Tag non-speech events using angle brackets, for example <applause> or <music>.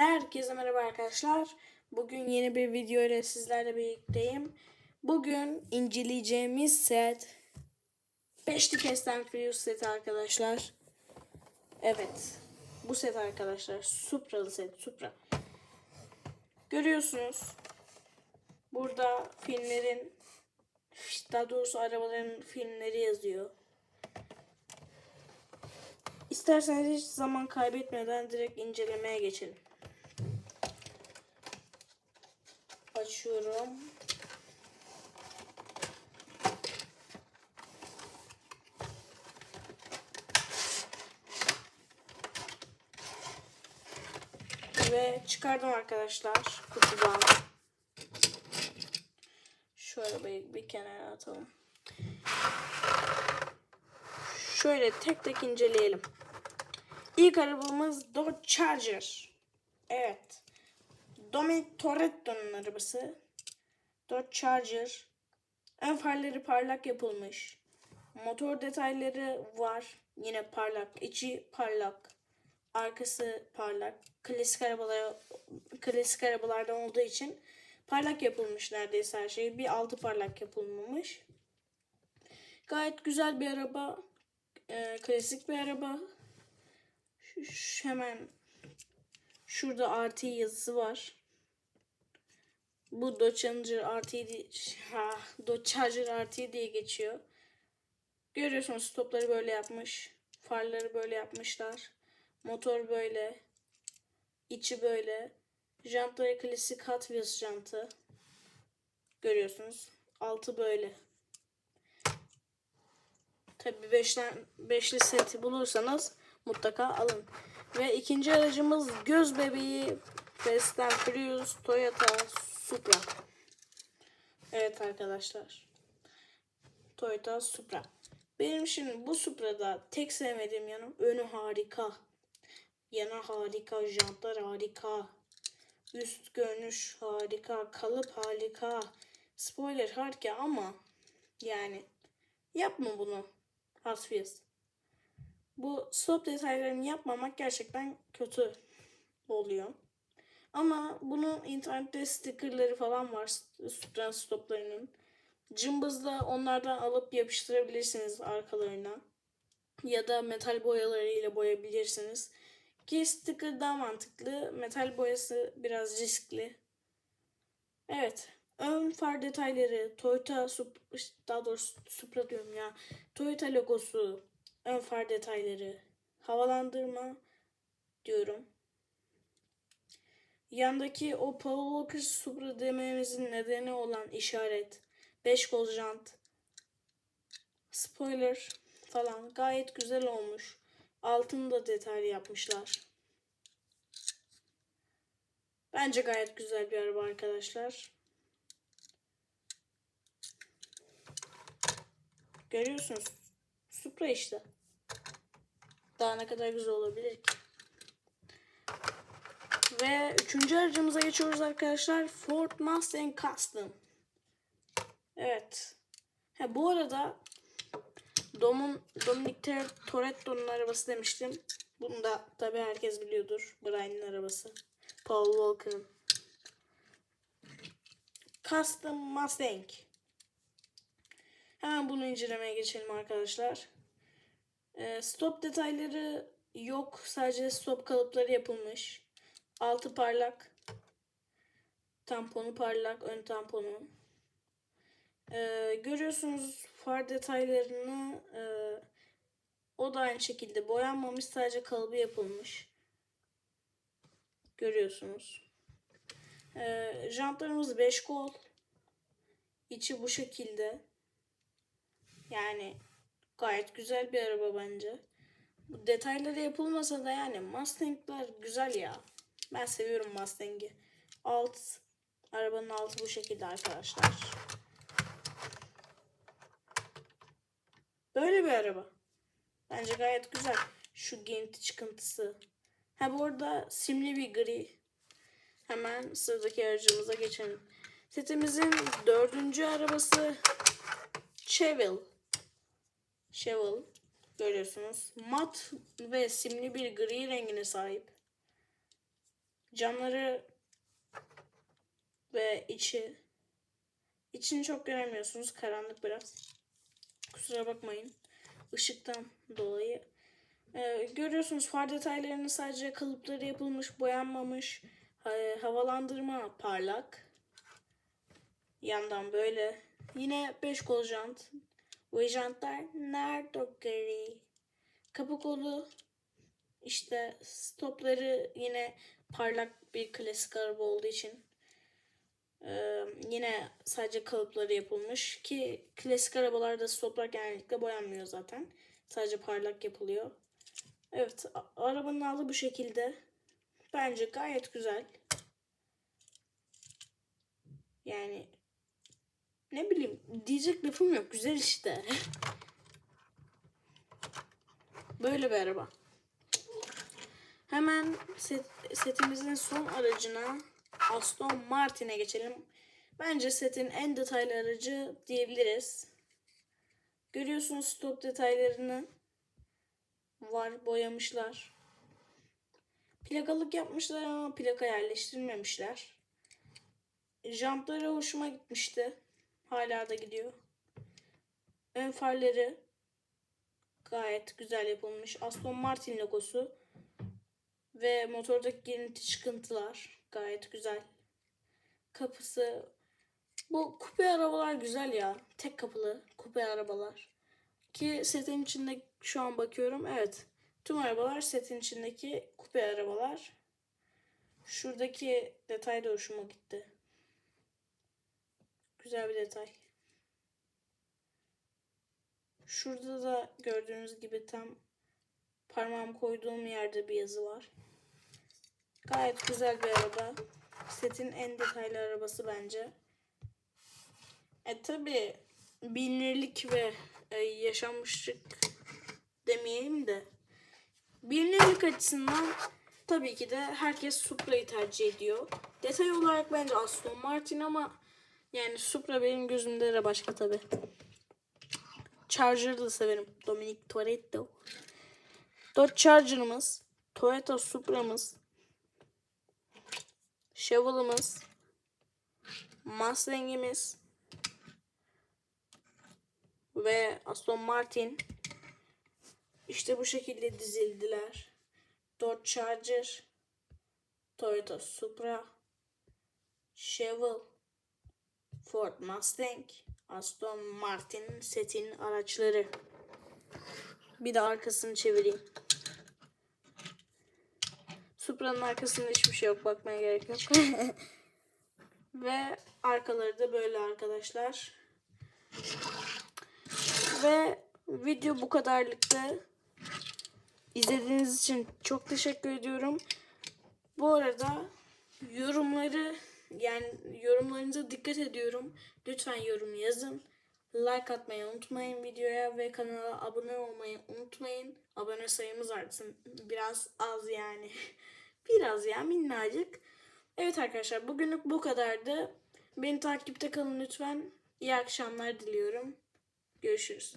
Herkese merhaba arkadaşlar. Bugün yeni bir video ile sizlerle birlikteyim. Bugün inceleyeceğimiz set Beşli Fast and Furious seti arkadaşlar. Evet. Bu set arkadaşlar. Supra'lı set. Supra. Görüyorsunuz. Burada filmlerin daha doğrusu arabaların filmleri yazıyor. İsterseniz hiç zaman kaybetmeden direkt incelemeye geçelim. Açıyorum. Ve çıkardım arkadaşlar kutudan. Şöyle bir, bir kenara atalım. Şöyle tek tek inceleyelim. İlk arabamız Dodge Charger. Evet. Dominic Toretto'nun arabası. Dodge Charger. Ön farları parlak yapılmış. Motor detayları var. Yine parlak. İçi parlak. Arkası parlak. Klasik arabalar klasik arabalardan olduğu için parlak yapılmış neredeyse her şey. Bir altı parlak yapılmamış. Gayet güzel bir araba. Ee, klasik bir araba. Şu- hemen şurada RT yazısı var. Bu Dodge Challenger RT ha, Dodge Charger RT diye geçiyor. Görüyorsunuz stopları böyle yapmış. Farları böyle yapmışlar. Motor böyle. içi böyle. Jantları klasik Hot Wheels jantı. Görüyorsunuz. Altı böyle. Tabi beşten, beşli seti bulursanız mutlaka alın. Ve ikinci aracımız göz bebeği Fast and Furious Toyota Supra. Evet arkadaşlar. Toyota Supra. Benim şimdi bu Supra'da tek sevmediğim yanı önü harika. Yana harika, jantlar harika. Üst görünüş harika, kalıp harika. Spoiler harika ama yani yapma bunu. Wheels. Bu stop detaylarını yapmamak gerçekten kötü oluyor. Ama bunun internette stickerları falan var. Supra stoplarının. Cımbızla onlardan alıp yapıştırabilirsiniz arkalarına. Ya da metal boyalarıyla boyayabilirsiniz. Ki sticker daha mantıklı. Metal boyası biraz riskli. Evet. Ön far detayları, Toyota daha doğrusu Supra diyorum ya. Toyota logosu, ön far detayları, havalandırma diyorum. Yandaki o Paul Walker Supra dememizin nedeni olan işaret, 5 kol jant, spoiler falan gayet güzel olmuş. Altını da detaylı yapmışlar. Bence gayet güzel bir araba arkadaşlar. Görüyorsunuz. Supra işte. Daha ne kadar güzel olabilir ki? Ve üçüncü aracımıza geçiyoruz arkadaşlar. Ford Mustang Custom. Evet. Ha, bu arada Dom'un Dominic Toretto'nun arabası demiştim. Bunu da tabi herkes biliyordur. Brian'ın arabası. Paul Walker'ın. Custom Mustang. Hemen bunu incelemeye geçelim arkadaşlar. Ee, stop detayları yok. Sadece stop kalıpları yapılmış. Altı parlak. Tamponu parlak. Ön tamponu. Ee, görüyorsunuz far detaylarını e, o da aynı şekilde boyanmamış. Sadece kalıbı yapılmış. Görüyorsunuz. Ee, jantlarımız 5 kol. İçi bu şekilde. Yani gayet güzel bir araba bence. Bu detayları yapılmasa da yani Mustang'lar güzel ya. Ben seviyorum Mustang'i. Alt arabanın altı bu şekilde arkadaşlar. Böyle bir araba. Bence gayet güzel. Şu genti çıkıntısı. Ha bu arada simli bir gri. Hemen sıradaki aracımıza geçelim. Setimizin dördüncü arabası Chevelle. Chevelle görüyorsunuz. Mat ve simli bir gri rengine sahip. Camları ve içi. İçini çok göremiyorsunuz. Karanlık biraz. Kusura bakmayın. Işıktan dolayı. Ee, görüyorsunuz far detaylarını sadece kalıpları yapılmış, boyanmamış. Ha- havalandırma parlak. Yandan böyle. Yine 5 kol jant. Bu jantlar nerede gri? Kapı kolu işte stopları yine parlak bir klasik araba olduğu için ee, yine sadece kalıpları yapılmış ki klasik arabalarda stoplar genellikle boyanmıyor zaten. Sadece parlak yapılıyor. Evet arabanın alı bu şekilde. Bence gayet güzel. Yani ne bileyim diyecek lafım yok. Güzel işte. <laughs> Böyle bir araba. Hemen set, setimizin son aracına Aston Martin'e geçelim. Bence setin en detaylı aracı diyebiliriz. Görüyorsunuz stop detaylarını. Var boyamışlar. Plakalık yapmışlar ama plaka yerleştirmemişler. Jantları hoşuma gitmişti. Hala da gidiyor. Ön farları gayet güzel yapılmış. Aston Martin logosu ve motordaki girinti çıkıntılar gayet güzel. Kapısı bu kupe arabalar güzel ya. Tek kapılı kupe arabalar. Ki setin içinde şu an bakıyorum. Evet. Tüm arabalar setin içindeki kupe arabalar. Şuradaki detay da hoşuma gitti. Güzel bir detay. Şurada da gördüğünüz gibi tam parmağım koyduğum yerde bir yazı var. Gayet güzel bir araba. Setin en detaylı arabası bence. E tabi bilinirlik ve e, yaşanmışlık demeyeyim de bilinirlik açısından tabii ki de herkes Supra'yı tercih ediyor. Detay olarak bence Aston Martin ama yani Supra benim gözümde de başka tabi. Charger'ı da severim. Dominic Toretto. Dodge Charger'ımız, Toyota Supra'mız, Chevrolet'ımız, Mustang'imiz. Ve Aston Martin. İşte bu şekilde dizildiler. Dodge Charger, Toyota Supra, Chevrolet, Ford Mustang, Aston Martin setin araçları. Bir de arkasını çevireyim. Supra'nın arkasında hiçbir şey yok. Bakmaya gerek yok. <laughs> Ve arkaları da böyle arkadaşlar. Ve video bu kadarlıktı. İzlediğiniz için çok teşekkür ediyorum. Bu arada yorumları yani yorumlarınıza dikkat ediyorum. Lütfen yorum yazın. Like atmayı unutmayın videoya ve kanala abone olmayı unutmayın. Abone sayımız artsın. Biraz az yani. <laughs> Biraz ya minnacık. Evet arkadaşlar bugünlük bu kadardı. Beni takipte kalın lütfen. İyi akşamlar diliyorum. Görüşürüz.